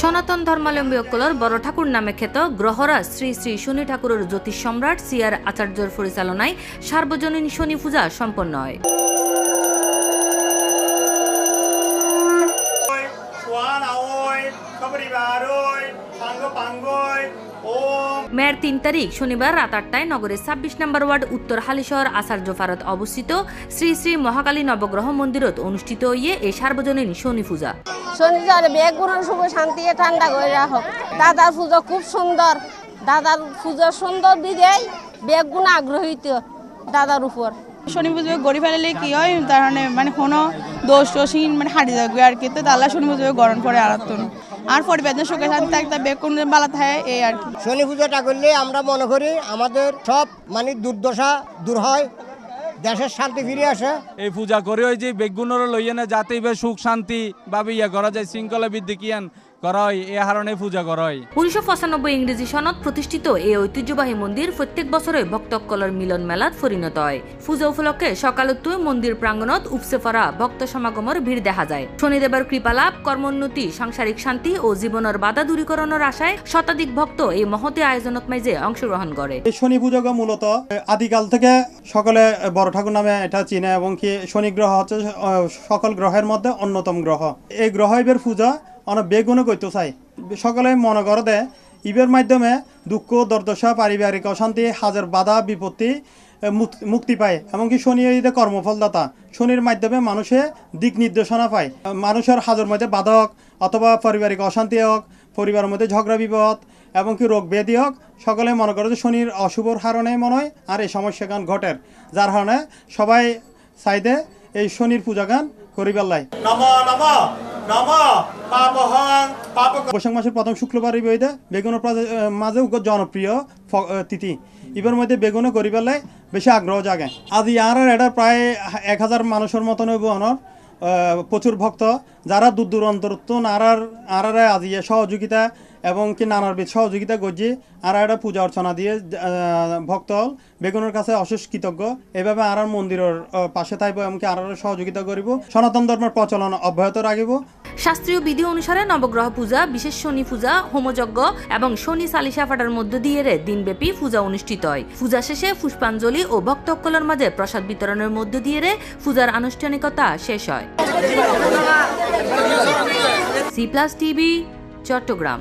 সনাতন ধর্মাবলম্বীসকলৰ বড় ঠাকুৰ নামে খ্যাত গ্ৰহৰাজ শ্ৰী শ্ৰী শনি ঠাকুৰৰ জ্যোতিষ সম্ৰাট চি আৰ আচাৰ্যৰ পৰিচালনায় সার্বজনীন শনি পূজা সম্পন্ন হয়। মেয়ের তিন তারিখ শনিবার রাত আটটায় নগরের ছাব্বিশ নম্বর ওয়ার্ড উত্তর হালিশহর আচার্য ফারত অবস্থিত শ্রী শ্রী মহাকালী নবগ্রহ মন্দিরত অনুষ্ঠিত ইয়ে এই সার্বজনীন শনি পূজা। শনিবার বেগুনের শুভ শান্তি ঠান্ডা করে রাখো। দাদার পুজো খুব সুন্দর। দাদার পুজো সুন্দর দিকেই বেগুন আগ্রহীত দাদার উপর। শনি পুজো গড়ি ফেলালে কি হয়? তার মানে মানে কোনো দোষ টোষহীন মানে হাঁটি যাবে আর কি। তো তাহলে শনি পুজো গরম করে আরাতন আর পরিবেদন সুখে শান্তি থাকতে বেকুন বালা থাকে এই আর কি। শনি পুজোটা করলে আমরা মনে করি আমাদের সব মানে দুর্দশা দূর হয় দেশের শান্তি ফিরে আসে। এই পূজা করে ওই যে বেগুনের লইয়ে না যাতে সুখ শান্তি ভাবে ইয়া করা যায় শৃঙ্খলা বৃদ্ধি কিয়ান। করা এ হারণে পূজা করা উনিশশো পঁচানব্বই ইংরেজি সনদ প্রতিষ্ঠিত এই ঐতিহ্যবাহী মন্দির প্রত্যেক বছরে ভক্তকলর মিলন মেলাত পরিণত হয়। পূজা উপলক্ষে সকালতুই মন্দির প্রাঙ্গণত উপসে পড়া ভক্ত সমাগমের ভিড় দেখা যায়। শনিদেবের কৃপালাভ কর্মোন্নতি সাংসারিক শান্তি ও জীবনের বাধা দূরীকরণের আশায় শতাধিক ভক্ত এই মহতে আয়োজনত মাঝে অংশগ্রহণ করে এই শনি পুজো মূলত আদিকাল থেকে সকলে বড় ঠাকুর নামে এটা চিনে এবং কি শনি গ্রহ হচ্ছে আহ, সকল গ্রহের মধ্যে অন্যতম গ্রহ এই গ্রহ ইবের পূজা অনেক বেগুনে করতে চাই। সকলে মনে করে দে, ইবের মাধ্যমে দুঃখ, দুর্দশা, পারিবারিক অশান্তি, হাজার বাধা, বিপত্তি মুক্তি পায়। এমনকি শনি ঈদে কর্মফলদাতা, শনির মাধ্যমে মানুষে দিক নির্দেশনা পায়। মানুষের হাজার মধ্যে বাধক অথবা পারিবারিক অশান্তি হোক, পরিবারের মধ্যে ঝগড়া, বিপদ এবং কি রোগ ব্যাধি হোক, সকলে মনে করে যে শনির অশুভর কারণে মনে হয়, আর এই সমস্যা গান ঘটের। যার কারণে সবাই চাইদে এই শনির পূজা গান করিবার লাই। নম। বৈশাখ মাসের প্রথম শুক্রবার বইতে বেগুনের মাঝে জনপ্রিয় তিথি। এবার মধ্যে বেগুনে গরিবালে বেশি আগ্রহ জাগে। আজ ইয়ার এটা প্রায় এক হাজার মানুষের মতন হইব প্রচুর ভক্ত, যারা দূর দূরান্তরত্ব নারার আরারে আজি সহযোগিতা এবং কি নানারবিধ সহযোগিতা গজি আর একটা পূজা অর্চনা দিয়ে ভক্ত বেগুনের কাছে অশেষ কৃতজ্ঞ। এভাবে আর মন্দিরের পাশে থাকব এমনকি আর সহযোগিতা করিব। সনাতন ধর্মের প্রচলন অব্যাহত রাখিব। শাস্ত্রীয় বিধি অনুসারে নবগ্রহ পূজা, বিশেষ শনি পূজা, হোমযজ্ঞ এবং শনি সালিশা ফাটার মধ্য দিয়ে দিনব্যাপী পূজা অনুষ্ঠিত হয়। পূজা শেষে পুষ্পাঞ্জলি ও ভক্তকলের মাঝে প্রসাদ বিতরণের মধ্য দিয়ে পূজার আনুষ্ঠানিকতা শেষ হয়। C plus TV Chittagong